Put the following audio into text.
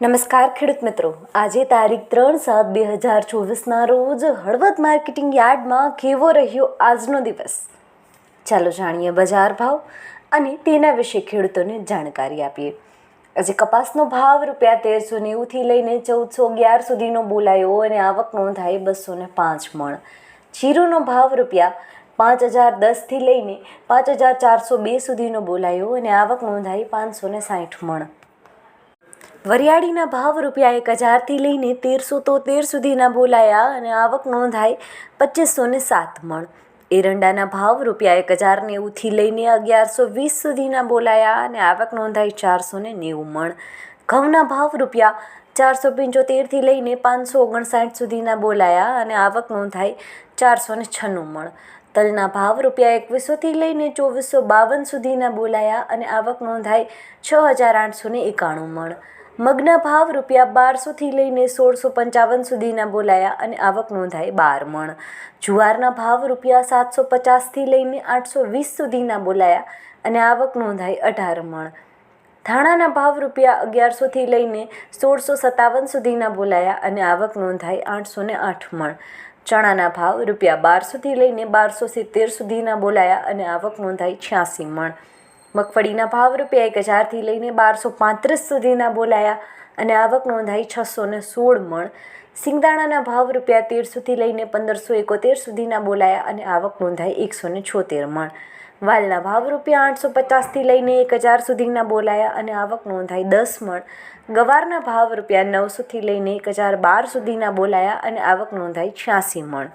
નમસ્કાર ખેડૂત મિત્રો. આજે તારીખ ત્રણ સાત બે હજાર ચોવીસના રોજ હળવદ માર્કેટિંગ યાર્ડમાં કેવો રહ્યો આજનો દિવસ. ચાલો જાણીએ બજાર ભાવ અને તેના વિશે ખેડૂતોને જાણકારી આપીએ. આજે કપાસનો ભાવ રૂપિયા તેરસો નેવુંથી લઈને ચૌદસો અગિયાર સુધીનો બોલાયો અને આવક નોંધાઈ બસો ને પાંચ મણ. જીરુનો ભાવ રૂપિયા પાંચ હજાર દસથી લઈને પાંચ હજાર ચારસો બે સુધીનો બોલાયો અને આવક નોંધાઈ પાંચસો ને સાઠ મણ. વરિયાળીના ભાવ રૂપિયા એક હજારથી લઈને તેરસો તોતેર સુધીના બોલાયા અને આવક નોંધાઈ પચીસો ને સાત મણ. એરંડાના ભાવ રૂપિયા એક હજાર નેવુંથી લઈને અગિયારસો વીસ સુધીના બોલાયા અને આવક નોંધાઈ ચારસો ને નેવું મણ. ઘઉંના ભાવ રૂપિયા ચારસો પંચોતેરથી લઈને પાંચસો ઓગણસાઠ સુધીના બોલાયા અને આવક નોંધાઈ ચારસો ને છન્નું મણ. તલના ભાવ રૂપિયા એકવીસોથી લઈને ચોવીસો બાવન સુધીના બોલાયા અને આવક નોંધાઈ છ હજાર આઠસો ને એકાણું મણ. મગના ભાવ રૂપિયા બારસોથી લઈને સોળસો પંચાવન સુધીના બોલાયા અને આવક નોંધાઈ બાર મણ. જુવારના ભાવ રૂપિયા સાતસો પચાસથી લઈને આઠસો વીસ સુધીના બોલાયા અને આવક નોંધાઈ અઢાર મણ. ધાણાના ભાવ રૂપિયા અગિયારસોથી લઈને સોળસો સત્તાવન સુધીના બોલાયા અને આવક નોંધાઈ આઠસો ને આઠ મણ. ચણાના ભાવ રૂપિયા બારસોથી લઈને બારસો સિત્તેર સુધીના બોલાયા અને આવક નોંધાઈ છ્યાસી મણ. મગફળીના ભાવ રૂપિયા એક હજારથી લઈને બારસો પાંત્રીસ સુધીના બોલાયા અને આવક નોંધાઈ છસો ને સોળ મણ. સિંગદાણાના ભાવ રૂપિયા તેરસોથી લઈને પંદરસો એકોતેર સુધીના બોલાયા અને આવક નોંધાઈ એકસો ને છોતેર મણ. વાલના ભાવ રૂપિયા આઠસો પચાસથી લઈને એક હજાર સુધીના બોલાયા અને આવક નોંધાઈ દસ મણ. ગવારના ભાવ રૂપિયા નવસોથી લઈને એક હજાર બાર સુધીના બોલાયા અને આવક નોંધાઈ છ્યાસી મણ.